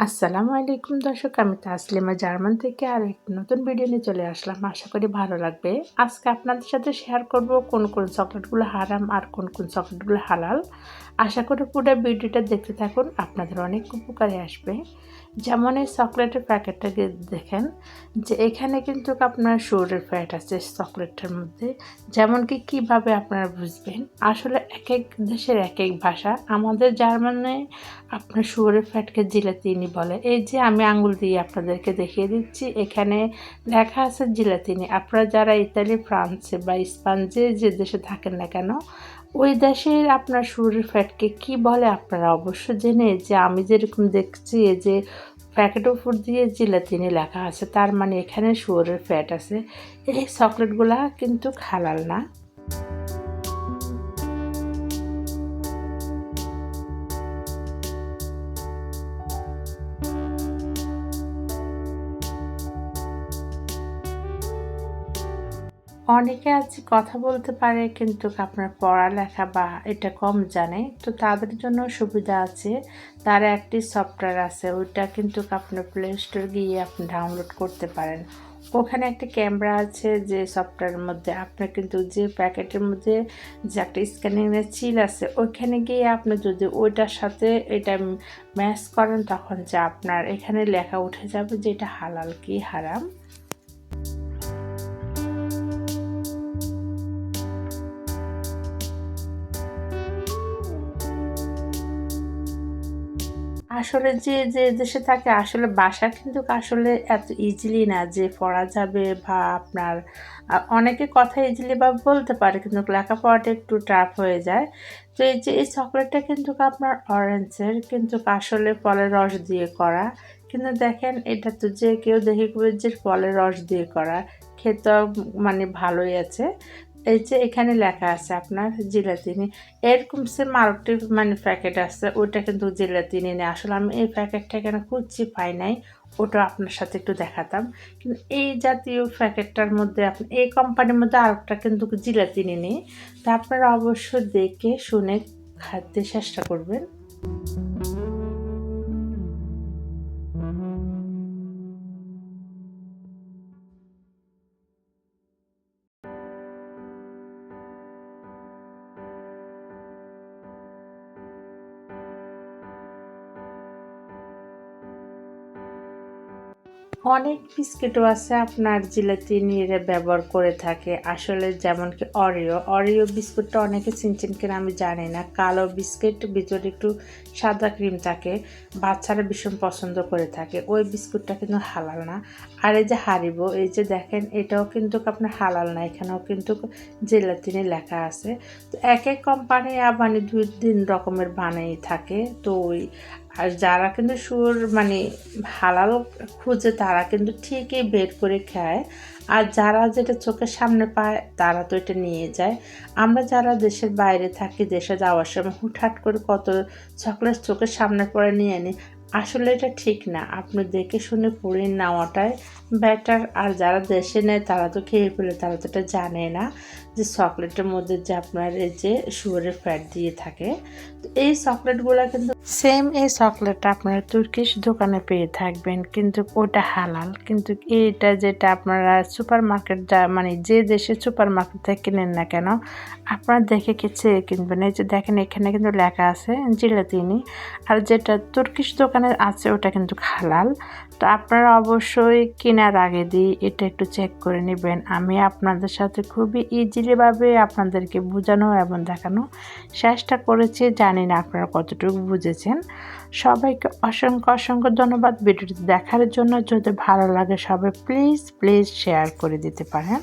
আসসালামু আলাইকুম দর্শক, আমি তাসলিমা জার্মান থেকে আর একটি নতুন ভিডিও নিয়ে চলে আসলাম। আশা করি ভালো লাগবে। আজকে আপনাদের সাথে শেয়ার করব কোন কোন চকলেটগুলো হারাম আর কোন কোন চকলেটগুলো হালাল। আশা করি পুরো ভিডিওটা দেখতে থাকুন, আপনাদের অনেক উপকারে আসবে। যেমন এই চকলেটের প্যাকেটটাকে দেখেন, যে এখানে কিন্তু আপনার শুয়োরের ফ্যাট আছে চকলেটটার মধ্যে। যেমন কি কীভাবে আপনারা বুঝবেন? আসলে এক এক দেশের এক এক ভাষা। আমাদের জার্মানে আপনার শুয়োরের ফ্যাটকে জিলাতিনি বলে এই যে আমি আঙ্গুল দিয়ে আপনাদেরকে দেখিয়ে দিচ্ছি, এখানে লেখা আছে জিলাতিনি। আপনারা যারা ইতালি, ফ্রান্সে বা স্পান যে দেশে থাকেন না কেন, ওই দেশের আপনার শরীর ফ্যাটকে কি বলে আপনারা অবশ্য জেনে যে আমি যেরকম দেখছি যে প্যাকেট উপর দিয়ে জিলাতিনি লেখা আছে, তার মানে এখানে শুয়োরের ফ্যাট আছে। এই চকলেটগুলা কিন্তু খালাল না। অনেকে আছে কথা বলতে পারে, কিন্তু আপনার পড়ালেখা বা এটা কম জানে। তো তাদের জন্য সুবিধা আছে। তার একটি সফটওয়্যার আছে, ওইটা কিন্তু আপনার প্লে স্টোর গিয়ে আপনি ডাউনলোড করতে পারেন। ওখানে একটা ক্যামেরা আছে যে সফটওয়্যারের মধ্যে। আপনার কিন্তু যে প্যাকেটের মধ্যে যে একটা স্ক্যানিংয়ের চিল আছে, ওইখানে গিয়ে আপনি যদি ওইটার সাথে এটা ম্যাচ করেন, তখন যে আপনার এখানে লেখা উঠে যাবে যে এটা হালাল কি হারাম। আসলে যে যে দেশে থাকে, আসলে বাসা কিন্তু আসলে এত ইজিলি না যে পড়া যাবে বা আপনার অনেকে কথা ইজিলি বা বলতে পারে কিন্তু লেখাপড়াটা একটু টাফ হয়ে যায়। তো এই যে, এই চকলেটটা কিন্তু আপনার অরেঞ্জের কিন্তু আসলে ফলের রস দিয়ে করা। কিন্তু দেখেন, এটা তো যে কেউ দেখে যে ফলের রস দিয়ে করা। খেতে মানে ভালোই আছে। এই যে এখানে লেখা আছে আপনার জিলাতিনি। এরকম সে আরেকটি মানে প্যাকেট আছে, ওইটা কিন্তু জিলাতিনি নেই আসলে আমি এই প্যাকেটটা এখানে খুঁজছি পাই নাই, ওটা আপনার সাথে একটু দেখাতাম। কিন্তু এই জাতীয় প্যাকেটটার মধ্যে আপনি, এই কোম্পানির মধ্যে আরেকটা কিন্তু জিলাতিনি নেই। তা আপনারা অবশ্যই দেখে শুনে খাদ্যে চেষ্টা করবেন। অনেক বিস্কিটও আছে আপনার জিলাতি নিয়ে ব্যবহার করে থাকে। আসলে যেমন কি অরিও অরিও বিস্কুটটা অনেকে চিনছেন কিনা আমি জানি না। কালো বিস্কিট, ভিতরে একটু সাদা ক্রিম থাকে। বাচ্চারা ভীষণ পছন্দ করে থাকে। ওই বিস্কুটটা কিন্তু হালাল না। আর এই যে হারিব, এই যে দেখেন, এটাও কিন্তু আপনার হালাল না। এখানেও কিন্তু জেলাতিনি লেখা আছে। তো এক এক কোম্পানি মানে দুই তিন রকমের বানাই থাকে। তো ওই আর যারা কিন্তু সুর মানে হালাল খুঁজে তারা কিন্তু ঠিকই বের করে খায়। আর যারা যেটা চোখের সামনে পায়, তারা তো এটা নিয়ে যায়। আমরা যারা দেশের বাইরে থাকি, দেশে যাওয়ার সময় হুটহাট করে কত চকলেট চোখের সামনে পরে নিয়ে নিই আসলে এটা ঠিক না। আপনি দেখে শুনে পড়ে নেওয়াটাই বেটার আর যারা দেশে নেয়, তারা তো খেয়ে ফেলে, তারা তো এটা জানে না যে চকলেটের মধ্যে যে আপনার এই যে শুয়ারের ফ্যাট দিয়ে থাকে। তো এই চকলেটগুলো কিন্তু সেম এই চকলেট আপনারা তুর্কিশ দোকানে পেয়ে থাকবেন, কিন্তু ওটা হালাল। কিন্তু এটা যেটা আপনারা সুপার মার্কেট যা মানে যে দেশে সুপার মার্কেট থেকে কিনেন না কেন, আপনারা দেখে কিছু কিনবেন? এই যে দেখেন, এখানে কিন্তু লেখা আছে জিলাতিনি। আর যেটা তুর্কিশ দোকানে আছে, ওটা কিন্তু হালাল। তো আপনারা অবশ্যই কেনার আগে দিয়ে এটা একটু চেক করে নেবেন। আমি আপনাদের সাথে খুবই ইজিলিভাবে আপনাদেরকে বোঝানো এবং দেখানো চেষ্টা করেছি। জানি না আপনারা কতটুকু বুঝেছেন। সবাইকে অসংখ্য অসংখ্য ধন্যবাদ। ভিডিওটি দেখার জন্য যদি ভালো লাগে সবাই প্লিজ প্লিজ শেয়ার করে দিতে পারেন।